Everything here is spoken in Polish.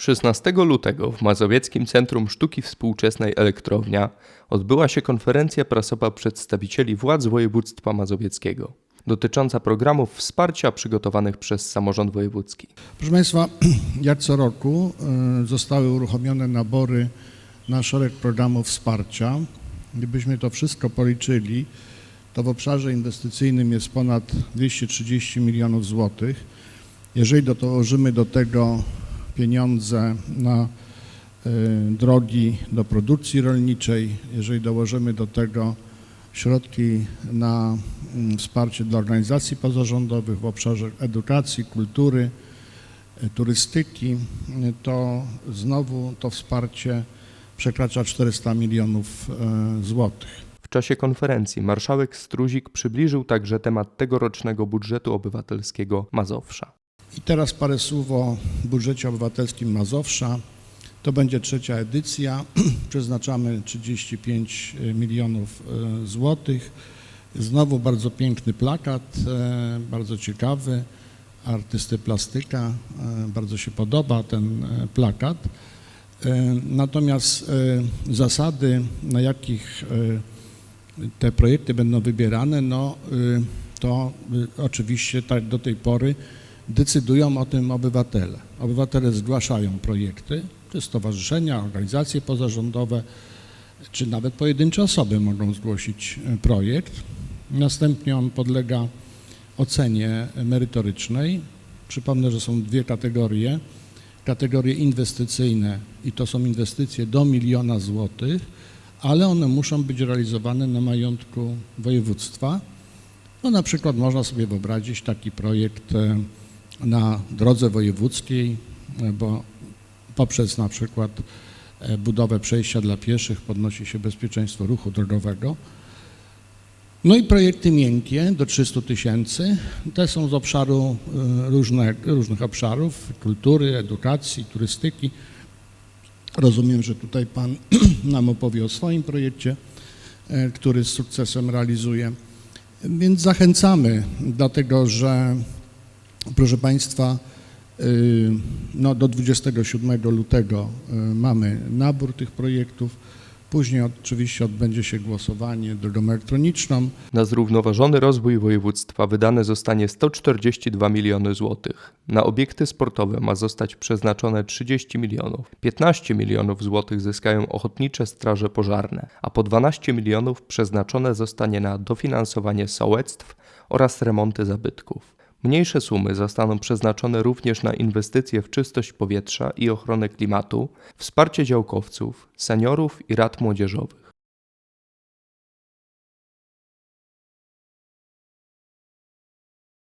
16 lutego w Mazowieckim Centrum Sztuki Współczesnej Elektrownia odbyła się konferencja prasowa przedstawicieli władz województwa mazowieckiego dotycząca programów wsparcia przygotowanych przez samorząd wojewódzki. Proszę Państwa, jak co roku y, zostały uruchomione nabory na szereg programów wsparcia. Gdybyśmy to wszystko policzyli, to w obszarze inwestycyjnym jest ponad 230 milionów złotych. Jeżeli dołożymy do tego pieniądze na y, drogi do produkcji rolniczej, jeżeli dołożymy do tego środki na mm, wsparcie dla organizacji pozarządowych w obszarze edukacji, kultury, e, turystyki, e, to znowu to wsparcie przekracza 400 milionów e, złotych. W czasie konferencji marszałek Struzik przybliżył także temat tegorocznego budżetu obywatelskiego Mazowsza. I teraz parę słów o budżecie obywatelskim Mazowsza. To będzie trzecia edycja. Przeznaczamy 35 milionów e, złotych. Znowu bardzo piękny plakat, e, bardzo ciekawy, artysty plastyka. E, Bardzo się podoba ten e, plakat. E, Natomiast e, zasady, na jakich e, te projekty będą wybierane, no to oczywiście tak do tej pory decydują o tym obywatele. Obywatele zgłaszają projekty, czy stowarzyszenia, organizacje pozarządowe, czy nawet pojedyncze osoby mogą zgłosić y, projekt. Następnie on podlega ocenie merytorycznej. Przypomnę, że są dwie kategorie. Kategorie inwestycyjne i to są inwestycje do miliona złotych, ale one muszą być realizowane na majątku województwa. No na przykład można sobie wyobrazić taki projekt e, na drodze wojewódzkiej, e, bo poprzez na przykład e, budowę przejścia dla pieszych podnosi się bezpieczeństwo ruchu drogowego. No i projekty miękkie do 300 tysięcy, te są z obszaru e, różnych obszarów, kultury, edukacji, turystyki. Rozumiem, że tutaj Pan nam opowie o swoim projekcie, który z sukcesem realizuje. Więc zachęcamy, dlatego że, proszę Państwa, y, no do 27 lutego y, mamy nabór tych projektów. Później oczywiście odbędzie się głosowanie drogą elektroniczną. Na zrównoważony rozwój województwa wydane zostanie 142 miliony złotych. Na obiekty sportowe ma zostać przeznaczone 30 milionów. 15 milionów złotych zyskają ochotnicze straże pożarne, a po 12 milionów przeznaczone zostanie na dofinansowanie sołectw oraz remonty zabytków. Mniejsze sumy zostaną przeznaczone również na inwestycje w czystość powietrza i ochronę klimatu, wsparcie działkowców, seniorów i rad młodzieżowych.